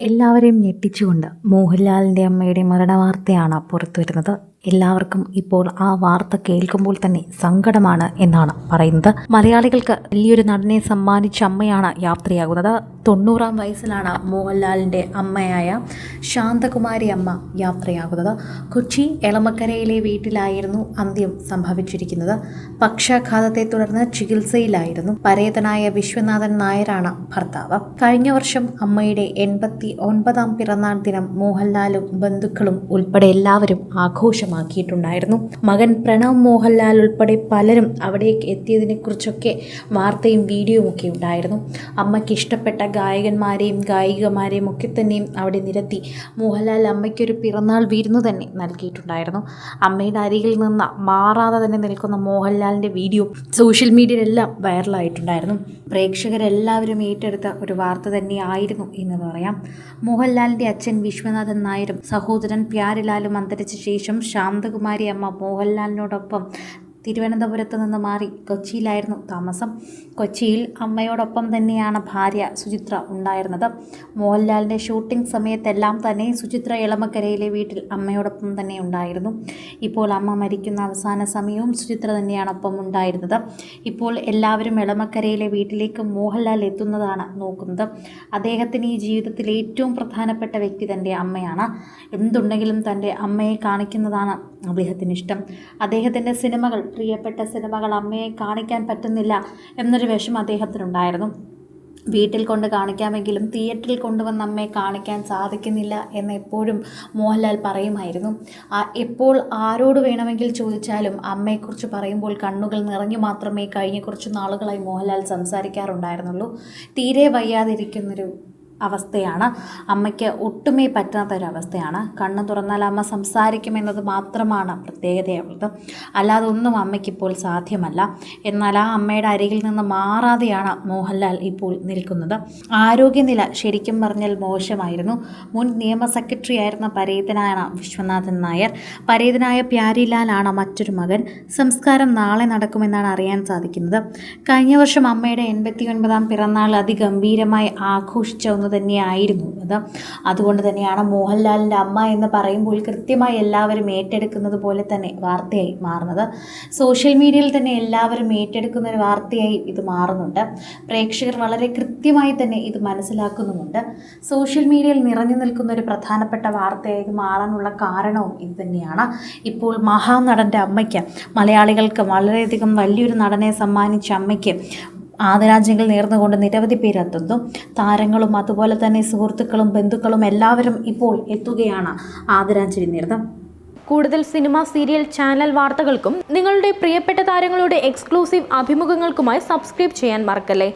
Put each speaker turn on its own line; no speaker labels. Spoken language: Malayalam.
എല്ലാവരെയും ഞെട്ടിച്ചുകൊണ്ട് മോഹൻലാലിന്റെ അമ്മയുടെ മരണവാർത്തയാണ് പുറത്തു വരുന്നത് എല്ലാവർക്കും ഇപ്പോൾ ആ വാർത്ത കേൾക്കുമ്പോൾ തന്നെ സങ്കടമാണ് എന്നാണ് പറയുന്നത്. മലയാളികൾക്ക് വലിയൊരു നടനെ സമ്മാനിച്ച അമ്മയാണ് യാത്രയാകുന്നത്. തൊണ്ണൂറാം വയസ്സിലാണ് മോഹൻലാലിന്റെ അമ്മയായ ശാന്തകുമാരി അമ്മ യാത്രയാകുന്നത്. കൊച്ചി എളമക്കരയിലെ വീട്ടിലായിരുന്നു അന്ത്യം സംഭവിച്ചിരിക്കുന്നത്. പക്ഷാഘാതത്തെ തുടർന്ന് ചികിത്സയിലായിരുന്നു. പരേതനായ വിശ്വനാഥൻ നായരാണ് ഭർത്താവ്. കഴിഞ്ഞ വർഷം അമ്മയുടെ എൺപത്തി ഒൻപതാം പിറന്നാൾ ദിനം മോഹൻലാലും ബന്ധുക്കളും ഉൾപ്പെടെ എല്ലാവരും ആഘോഷമാക്കിയിട്ടുണ്ടായിരുന്നു മകൻ പ്രണവ് മോഹൻലാൽ ഉൾപ്പെടെ പലരും അവിടേക്ക് എത്തിയതിനെ കുറിച്ചൊക്കെ വാർത്തയും വീഡിയോയും ഒക്കെ ഉണ്ടായിരുന്നു. അമ്മയ്ക്ക് ഇഷ്ടപ്പെട്ട ഗായകന്മാരെയും ഗായികമാരെയും ഒക്കെ തന്നെയും അവിടെ നിരത്തി മോഹൻലാൽ അമ്മയ്ക്കൊരു പിറന്നാൾ വിരുന്ന് തന്നെ നൽകിയിട്ടുണ്ടായിരുന്നു. അമ്മയുടെ അരികിൽ നിന്ന് മാറാതെ തന്നെ നിൽക്കുന്ന മോഹൻലാലിന്റെ വീഡിയോ സോഷ്യൽ മീഡിയയിലെല്ലാം വൈറലായിട്ടുണ്ടായിരുന്നു. പ്രേക്ഷകരെല്ലാവരും ഏറ്റെടുത്ത ഒരു വാർത്ത തന്നെയായിരുന്നു എന്ന് പറയാം. മോഹൻലാലിന്റെ അച്ഛൻ വിശ്വനാഥൻ നായരും സഹോദരൻ പ്യാരിലാലും അന്തരിച്ച ശേഷം ശാന്തകുമാരി അമ്മ മോഹൻലാലിനോടൊപ്പം തിരുവനന്തപുരത്ത് നിന്ന് മാറി കൊച്ചിയിലായിരുന്നു താമസം. കൊച്ചിയിൽ അമ്മയോടൊപ്പം തന്നെയാണ് ഭാര്യ സുചിത്ര ഉണ്ടായിരുന്നത്. മോഹൻലാലിന്റെ ഷൂട്ടിംഗ് സമയത്തെല്ലാം തന്നെ സുചിത്ര ഇളമക്കരയിലെ വീട്ടിൽ അമ്മയോടൊപ്പം തന്നെ ഉണ്ടായിരുന്നു. ഇപ്പോൾ അമ്മ മരിക്കുന്ന അവസാന സമയവും സുചിത്ര തന്നെയാണ് ഒപ്പം ഉണ്ടായിരുന്നത്. ഇപ്പോൾ എല്ലാവരും ഇളമക്കരയിലെ വീട്ടിലേക്ക് മോഹൻലാൽ എത്തുന്നതാണ് നോക്കുന്നത്. അദ്ദേഹത്തിന് ഈ ജീവിതത്തിൽ ഏറ്റവും പ്രധാനപ്പെട്ട വ്യക്തി തന്റെ അമ്മയാണ്. എന്തുണ്ടെങ്കിലും തന്റെ അമ്മയെ കാണിക്കുന്നതാണ് അദ്ദേഹത്തിന് ഇഷ്ടം അദ്ദേഹത്തിന്റെ സിനിമകൾ പ്രിയപ്പെട്ട സിനിമകൾ അമ്മയെ കാണിക്കാൻ പറ്റുന്നില്ല എന്നൊരു വിഷമം അദ്ദേഹത്തിനുണ്ടായിരുന്നു. വീട്ടിൽ കൊണ്ട് കാണിക്കാമെങ്കിലും തിയേറ്ററിൽ കൊണ്ടുവന്ന് അമ്മയെ കാണിക്കാൻ സാധിക്കുന്നില്ല എന്ന് എപ്പോഴും മോഹൻലാൽ പറയുമായിരുന്നു. എപ്പോൾ ആരോട് വേണമെങ്കിൽ ചോദിച്ചാലും അമ്മയെക്കുറിച്ച് പറയുമ്പോൾ കണ്ണുകൾ നിറഞ്ഞു മാത്രമേ കഴിഞ്ഞ കുറച്ച് നാളുകളായി മോഹൻലാൽ സംസാരിക്കാറുണ്ടായിരുന്നുള്ളൂ. തീരെ വയ്യാതിരിക്കുന്നൊരു അവസ്ഥയാണ്. അമ്മയ്ക്ക് ഒട്ടുമേ പറ്റാത്ത ഒരു അവസ്ഥയാണ് കണ്ണ് തുറന്നാൽ അമ്മ സംസാരിക്കുമെന്നത് മാത്രമാണ് പ്രത്യേകതയുള്ളത്. അല്ലാതെ ഒന്നും അമ്മയ്ക്കിപ്പോൾ സാധ്യമല്ല. എന്നാൽ ആ അമ്മയുടെ അരികിൽ നിന്ന് മാറാതെയാണ് മോഹൻലാൽ ഇപ്പോൾ നിൽക്കുന്നത്. ആരോഗ്യനില ശരിക്കും പറഞ്ഞാൽ മോശമായിരുന്നു. മുൻ നിയമ സെക്രട്ടറി ആയിരുന്ന പരേതനായ വിശ്വനാഥൻ നായർ പരേതനായ പ്യാരിലാലാണ് മറ്റൊരു മകൻ. സംസ്കാരം നാളെ നടക്കുമെന്നാണ് അറിയാൻ സാധിക്കുന്നത്. കഴിഞ്ഞ വർഷം അമ്മയുടെ എൺപത്തി ഒൻപതാം പിറന്നാൾ അതിഗംഭീരമായി ആഘോഷിച്ച ഒന്ന് തന്നെയായിരുന്നു. അത് അതുകൊണ്ട് തന്നെയാണ് മോഹൻലാലിന്റെ അമ്മ എന്ന് പറയുമ്പോൾ കൃത്യമായി എല്ലാവരും ഏറ്റെടുക്കുന്നത് പോലെ തന്നെ വാർത്തയായി മാറുന്നത്. സോഷ്യൽ മീഡിയയിൽ തന്നെ എല്ലാവരും ഏറ്റെടുക്കുന്ന ഒരു വാർത്തയായി ഇത് മാറുന്നുണ്ട്. പ്രേക്ഷകർ വളരെ കൃത്യമായി തന്നെ ഇത് മനസ്സിലാക്കുന്നുമുണ്ട്. സോഷ്യൽ മീഡിയയിൽ നിറഞ്ഞു നിൽക്കുന്ന ഒരു പ്രധാനപ്പെട്ട വാർത്തയായി ഇത് മാറാനുള്ള കാരണവും ഇത് തന്നെയാണ്. ഇപ്പോൾ മഹാനടന്റെ അമ്മയ്ക്ക് മലയാളികൾക്ക് വളരെയധികം വലിയൊരു നടനെ സമ്മാനിച്ച അമ്മയ്ക്ക് ആദരാഞ്ജലികൾ നേർന്നുകൊണ്ട് നിരവധി പേരെത്തുന്നു താരങ്ങളും അതുപോലെ തന്നെ സുഹൃത്തുക്കളും ബന്ധുക്കളും എല്ലാവരും ഇപ്പോൾ എത്തുകയാണ് ആദരാഞ്ജലി നേർന്ന്
കൂടുതൽ സിനിമ സീരിയൽ ചാനൽ വാർത്തകൾക്കും നിങ്ങളുടെ പ്രിയപ്പെട്ട താരങ്ങളുടെ എക്സ്ക്ലൂസീവ് അഭിമുഖങ്ങൾക്കുമായി സബ്സ്ക്രൈബ് ചെയ്യാൻ മറക്കല്ലേ?